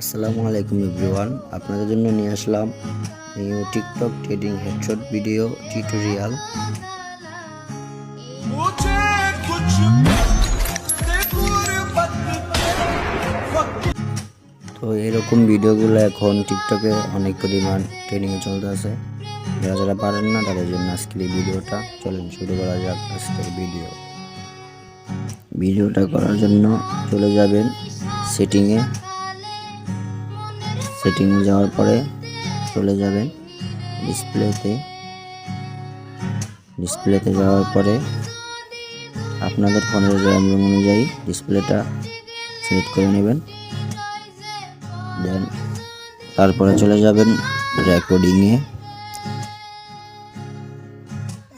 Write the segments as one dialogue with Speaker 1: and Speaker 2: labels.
Speaker 1: আসসালামু আলাইকুম ইভরিওয়ান আপনাদের জন্য নিয়ে আসলাম new TikTok trading headshot video tutorial. তো এরকম ভিডিওগুলো এখন টিকটকে অনেক পরিমাণ ট্রেডিংয়ে চলতে আছে। যারা যারা পারেন না তাদের জন্য আজকের এই ভিডিওটা। চলেন শুরু করা যাক আজকের ভিডিও। ভিডিওটা করার জন্য চলে যাবেন সেটিংয়ে। সেটিংয়ে যাওয়ার পরে চলে যাবেন ডিসপ্লেতে। ডিসপ্লেতে যাওয়ার পরে আপনাদের ফোনের র্যাম অনুযায়ী ডিসপ্লেটা সিলেক্ট করে নেবেন। দেন তারপরে চলে যাবেন রেকর্ডিংয়ে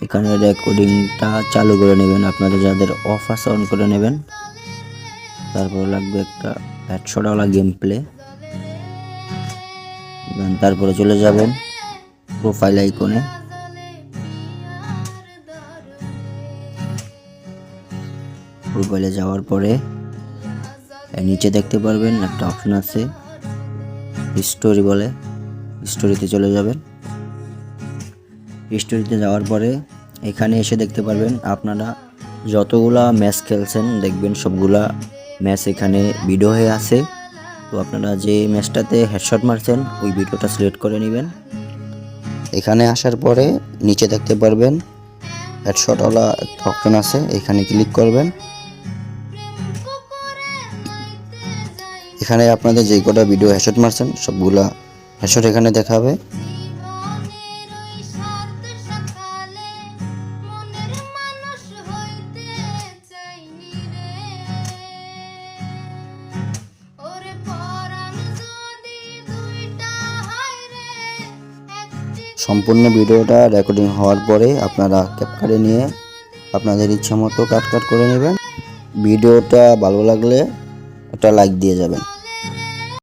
Speaker 1: এখানে রেকর্ডিংটা চালু করে নেবেন আপনাদের যাদের অফ আছে অন করে নেবেন। তারপরে লাগবে একটা হেডশটওয়ালা গেম প্লে তারপরে চলে যাবেন প্রোফাইল আইকনে প্রোফাইলে যাওয়ার পরে নিচে দেখতে পারবেন একটা অপশন আছে স্টোরি বলে স্টোরিতে চলে যাবেন। স্টোরিতে যাওয়ার পরে, এখানে এসে দেখতে পারবেন আপনারা যতগুলা ম্যাচ খেলছেন, দেখবেন সবগুলা ম্যাচ এখানে ভিডিও হয়ে আছে। তো আপনারা যে ম্যাচটাতে হেডশট মারছেন, ওই ভিডিওটা সিলেক্ট করে নেবেন। এখানে আসার পরে নিচে দেখতে পারবেন হেডশটওয়ালা একটা অপশন আছে, এখানে ক্লিক করবেন। এখানে আপনাদের যে কটা ভিডিও হেডশট মারছেন, সবগুলা হেডশট এখানে দেখাবে। সম্পূর্ণ ভিডিওটা রেকর্ডিং হওয়ার পরে আপনারা ক্যাপকারে নিয়ে আপনাদের ইচ্ছা মতো কাট কাট করে নেবেন। ভিডিওটা ভালো লাগলে একটা লাইক দিয়ে যাবেন।